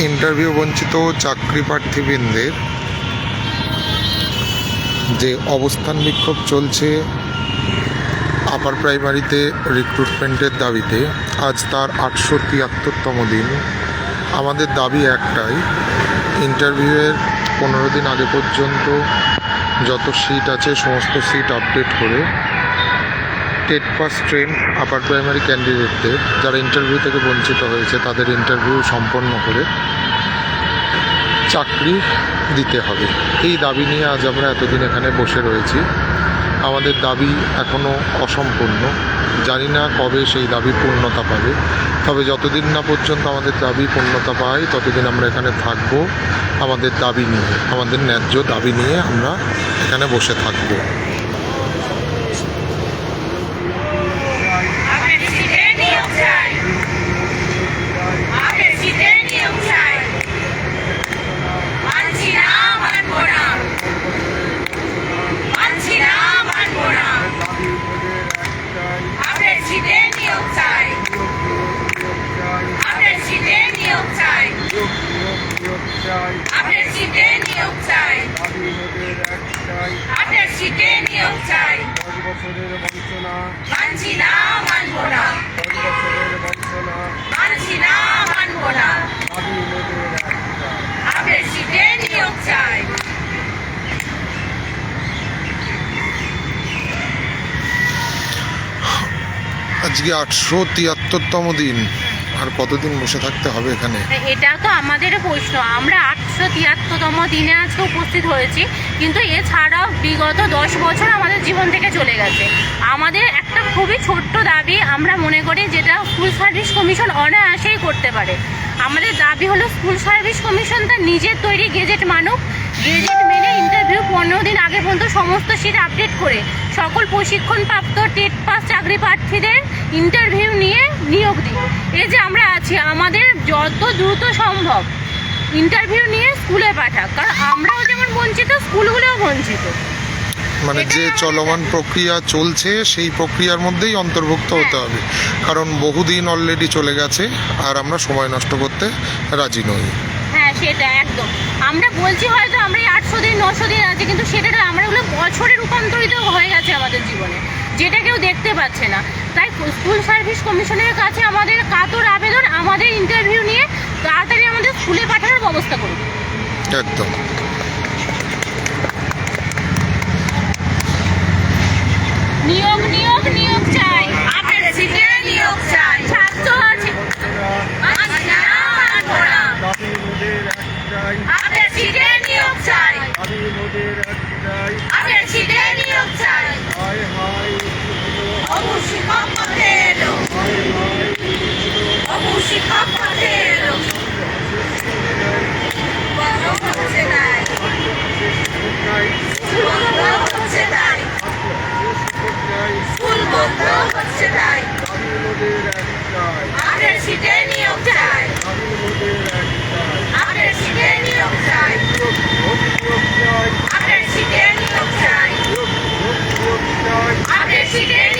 Interview বঞ্চিত চাকরি প্রার্থীবৃন্দের যে অবস্থান বিক্ষোভ চলছে আপার প্রাইমারিতে রিক্রুটমেন্টের দাবিতে, আজ তার আটশো তিয়াত্তরতম দিন। আমাদের দাবি একটাই, ইন্টারভিউয়ের পনেরো দিন আগে পর্যন্ত যত সিট আছে, সমস্ত সিট আপডেট করে TET pass train upper primary ক্যান্ডিডেটদের যারা ইন্টারভিউ থেকে বঞ্চিত হয়েছে, তাদের ইন্টারভিউ সম্পন্ন করে চাকরি দিতে হবে। এই দাবি নিয়ে আজ আমরা এতদিন এখানে বসে রয়েছি। আমাদের দাবি এখনও অসম্পূর্ণ। জানি না কবে সেই দাবি পূর্ণতা পাবে। তবে যতদিন না পর্যন্ত আমাদের দাবি পূর্ণতা পায়, ততদিন আমরা এখানে থাকব আমাদের দাবি নিয়ে, আমাদের ন্যায্য দাবি নিয়ে আমরা এখানে বসে থাকব। আবে Sidenium চাই আবে Sidenium চাই আবে Sidenium চাই আবে Sidenium চাই বছরের বঞ্চনা মানছি না মানবো না দশ বছরের বঞ্চনা মানছি না মানবো না দাবি মেয়েদের একটাই আবে Sidenium চাই আজকে আটশো তিয়াত্তরতম দিন। আর কতদিন বসে থাকতে হবে এখানে? এটা তো আমাদের প্রশ্ন। আমরা আটশো তিয়াত্তরতম দিনে আজকে উপস্থিত হয়েছি, কিন্তু এছাড়াও বিগত দশ বছর আমাদের জীবন থেকে চলে গেছে। আমাদের একটা খুবই ছোট্ট দাবি আমরা মনে করি যেটা স্কুল সার্ভিস কমিশন অনায়াসেই করতে পারে। আমাদের দাবি হলো স্কুল সার্ভিস কমিশন তার নিজের তৈরি গেজেট মানুক। গেজেট মেনে ইন্টারভিউ পনেরো দিন আগে পর্যন্ত সমস্ত সিট আপডেট করে সকল প্রশিক্ষণপ্রাপ্ত টেট পাস চাকরি প্রার্থীদের ইন্টারভিউ নিয়ে নিয়োগ দিই। এই যে আমরা আছি আমাদের যত দ্রুত সম্ভব ইন্টারভিউ নিয়ে স্কুলে পাঠাক। কারণ আমরাও যেমন বঞ্চিত স্কুলগুলোও বঞ্চিত। মানে যে চলমান প্রক্রিয়া চলছে সেই প্রক্রিয়ার মধ্যেই অন্তর্ভুক্ত হতে হবে। কারণ বহুদিন অলরেডি চলে গেছে আর আমরা সময় নষ্ট করতে রাজি নই। হ্যাঁ সেটা একদম। আমরা বলছি হয়তো আমরা আটশো দিন নশো দিন হচ্ছে কিন্তু সেটা আমরা ওগুলো বছরে রূপান্তরিত হয়ে গেছে আমাদের জীবনে যেটা কেউ দেখতে পাচ্ছে না। তাই স্কুল সার্ভিস কমিশনের কাছে আমাদের কাতর আবেদন আমাদের ইন্টারভিউ নিয়ে তাড়াতাড়ি আমাদের স্কুলে পাঠানোর ব্যবস্থা করুন। একদম। নিয়োগ নিয়োগ নিয়োগ চাই। আপনার নিয়োগ চাই। ছাত্র আছে। আপনার জিকে আমি মোদের এক বিদায়। আমি ছিটে নিয়োগ চাই। হায় হায় অবশ্যই কম এলো অবশ্যই কম এলো বড় নাই স্কুল বন্ধ হচ্ছে নাই স্কুল বন্ধ হচ্ছে নাই Lord.